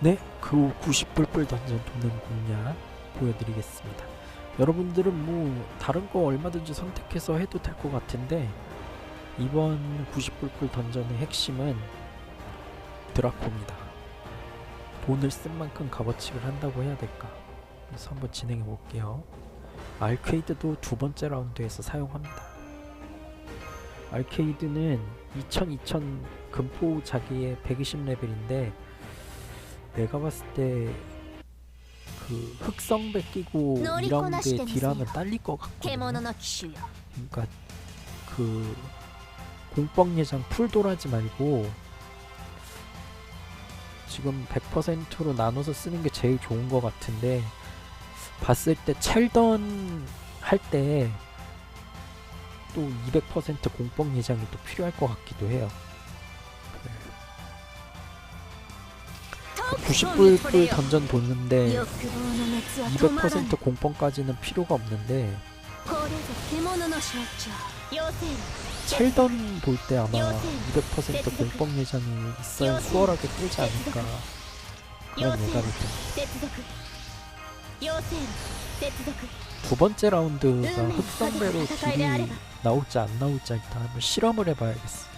네, 그 90불불 던전 도는 공략 보여드리겠습니다. 여러분들은 뭐 다른 거 얼마든지 선택해서 해도 될 것 같은데 이번 90불불 던전의 핵심은 드라코입니다. 돈을 쓴 만큼 값어치를 한다고 해야 될까? 그래서 한번 진행해 볼게요. 알케이드도 두 번째 라운드에서 사용합니다. 알케이드는 2000, 2000 금포 자기의 120레벨인데 내가 봤을 때 그 흑성 베끼고 이런 게 딜하면 딸릴 것 같거든요. 그러니까 그 공법 예상 풀돌하지 말고 지금 100%로 나눠서 쓰는 게 제일 좋은 것 같은데 봤을 때 첼던 할 때 또 200% 공법 예장이 또 필요할 것 같기도 해요. 90불 던전 보는데 200% 공펑까지는 필요가 없는데 첼던 볼 때 아마 200% 공법 예전이 있어야 수월하게 끌지 않을까 그런 예감이 듭니두 번째 라운드가 흑성배로 길이 나올지 안 나올지 일단 한번 실험을 해봐야겠어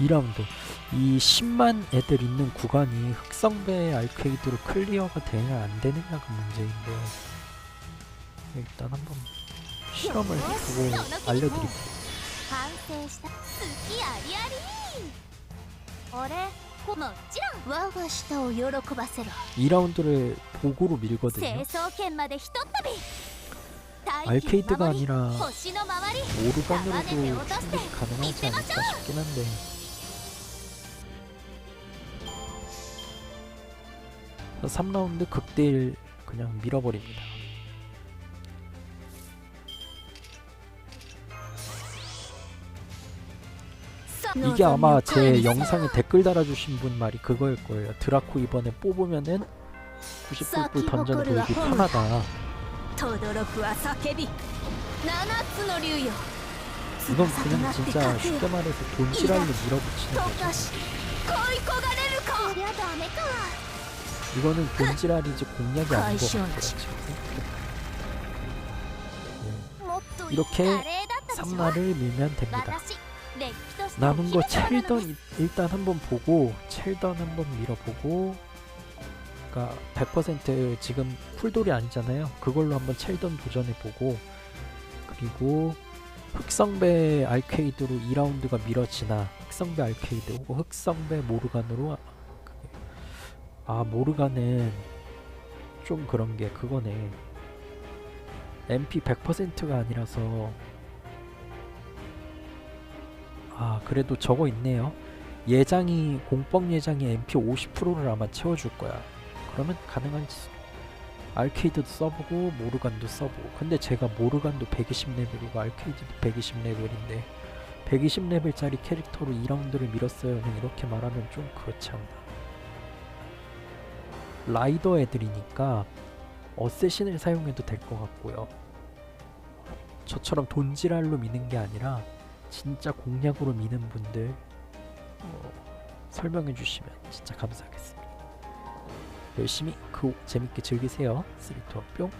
2라운드. 이 10만 애들 있는 구간이 흑성배 알케이드로 클리어가 되냐 안 되느냐가 문제인데 일단 한번 실험을 해보고 알려드릴게요. 2라운드를 보고로 밀거든요. 알케이드가 아니라 오르간으로도 충분히 가능하지 않을까 싶긴 한데. 3라운드 극딜 그냥 밀어버립니다. 이게 아마 제 영상에 댓글 달아주신 분 말이 그거일 거예요. 드라코 이번에 뽑으면은 90불불 던전 돌기 편하다. 이건 그냥 진짜 쉽게 말해서 돈지랄로 밀어붙이는 거죠. 이거는 본질알이지 공략이 아닌 것 같아요. 네. 이렇게 삼마를 밀면 됩니다. 남은 거 첼던 일단 한번 보고 첼던 한번 밀어보고 그러니까 100% 지금 쿨돌이 아니잖아요. 그걸로 한번 첼던 도전해보고 그리고 흑성배 알케이드로 2라운드가 밀어지나 흑성배 알케이드 혹은 흑성배 모르간으로 아 모르간은 좀 그런 게 그거네. MP 100%가 아니라서. 아 그래도 저거 있네요. 예장이 공법 예장이 MP 50%를 아마 채워줄 거야. 그러면 가능한지 알케이드도 써보고 모르간도 써보고. 근데 제가 모르간도 120레벨이고 알케이드도 120레벨인데 120레벨짜리 캐릭터로 2라운드를 밀었어요는 이렇게 말하면 좀 그렇지 않나 라이더 애들이니까 어쌔신을 사용해도 될 것 같고요 저처럼 돈지랄로 미는 게 아니라 진짜 공략으로 미는 분들 어, 설명해 주시면 진짜 감사하겠습니다. 열심히 그 재밌게 즐기세요. 쓰리투어 뿅.